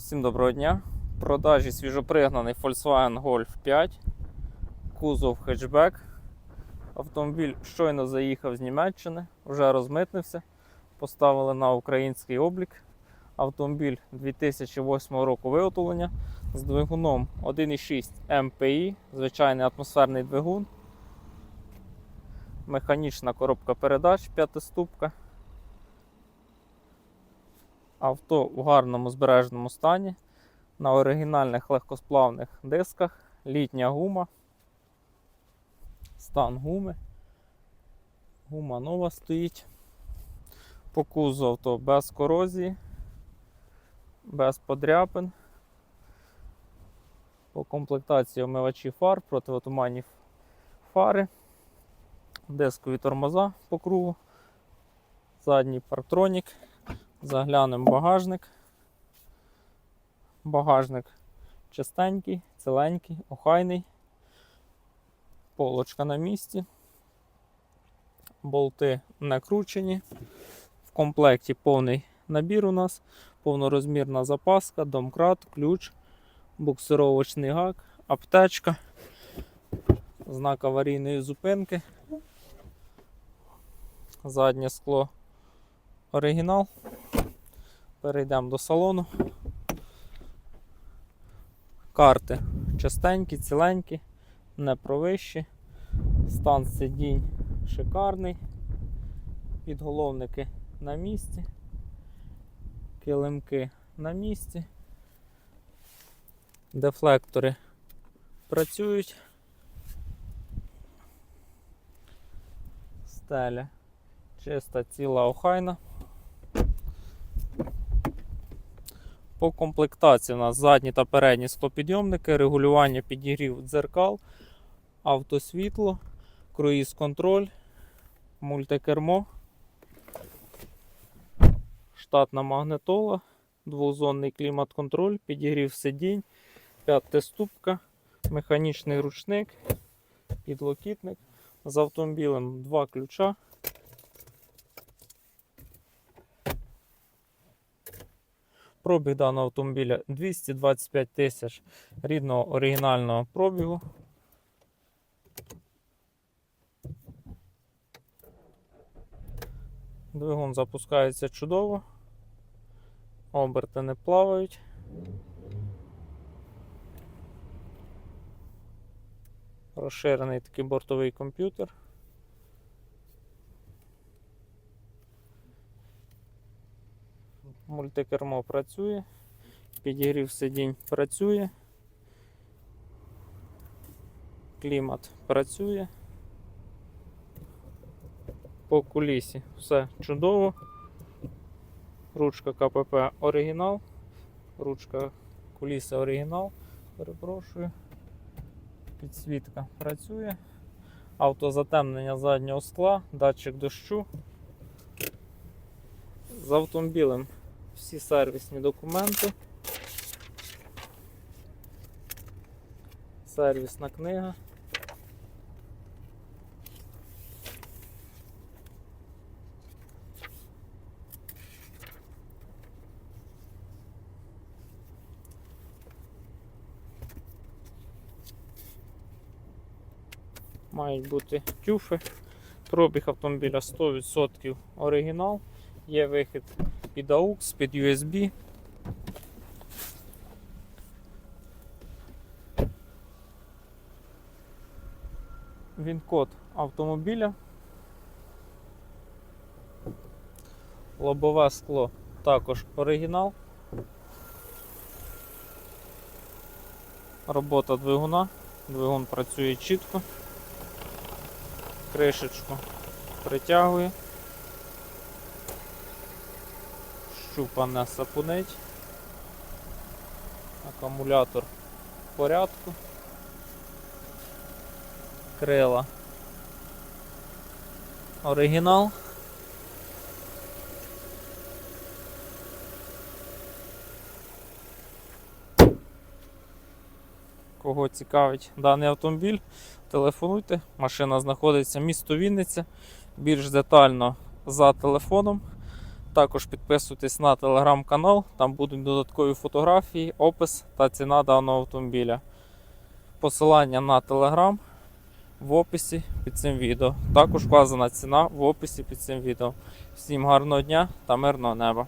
Всім доброго дня. В продажі свіжопригнаний Volkswagen Golf 5, кузов хетчбек. Автомобіль щойно заїхав з Німеччини, вже розмитнився, поставили на український облік. Автомобіль 2008 року виготовлення з двигуном 1,6 МПІ, звичайний атмосферний двигун, механічна коробка передач п'ятиступка. Авто у гарному збереженому стані, на оригінальних легкосплавних дисках, літня гума, стан гуми. Гума нова стоїть. По кузу авто без корозії, без подряпин. По комплектації омивачі фар, противотуманні фари, дискові тормоза по кругу, задній парктронік. Заглянемо в багажник. Багажник чистенький, ціленький, охайний. Полочка на місці. Болти накручені. В комплекті повний набір у нас, повнорозмірна запаска, домкрат, ключ, буксировочний гак, аптечка, знак аварійної зупинки. Заднє скло оригінал. Перейдемо до салону. Карти чистенькі, ціленькі, не провищі. Стан сидінь шикарний. Підголовники на місці. Килимки на місці. Дефлектори працюють. Стеля чиста, ціла, охайна. По комплектації у нас задні та передні склопідйомники, регулювання підігрів дзеркал, автосвітло, круїз контроль, мультикермо, штатна магнитола, двозонний клімат-контроль, підігрів сидінь, п'ятиступка, механічний ручник, підлокітник. З автомобілем два ключа. Пробіг даного автомобіля 225 тисяч рідного оригінального пробігу. Двигун запускається чудово. Оберти не плавають. Розширений такий бортовий комп'ютер. Мультикермо працює, підігрів сидінь працює, клімат працює. По кулісі все чудово. Ручка КПП оригінал, ручка куліса оригінал, перепрошую. Підсвітка працює, автозатемнення заднього скла, датчик дощу. З автомобілем всі сервісні документи. Сервісна книга. Мають бути тюфи. Пробіг автомобіля 100% оригінал. Є вихід під AUX, під USB. Він код автомобіля. Лобове скло також оригінал. Робота двигуна. Двигун працює чітко. Кришечку притягує. Щупа не сапунить. Акумулятор в порядку. Крила. Оригінал. Кого цікавить даний автомобіль, телефонуйте. Машина знаходиться місто Вінниця. Більш детально за телефоном Також підписуйтесь на телеграм-канал, там будуть додаткові фотографії, опис та ціна даного автомобіля. Посилання на телеграм в описі під цим відео. Також вказана ціна в описі під цим відео. Всім гарного дня та мирного неба!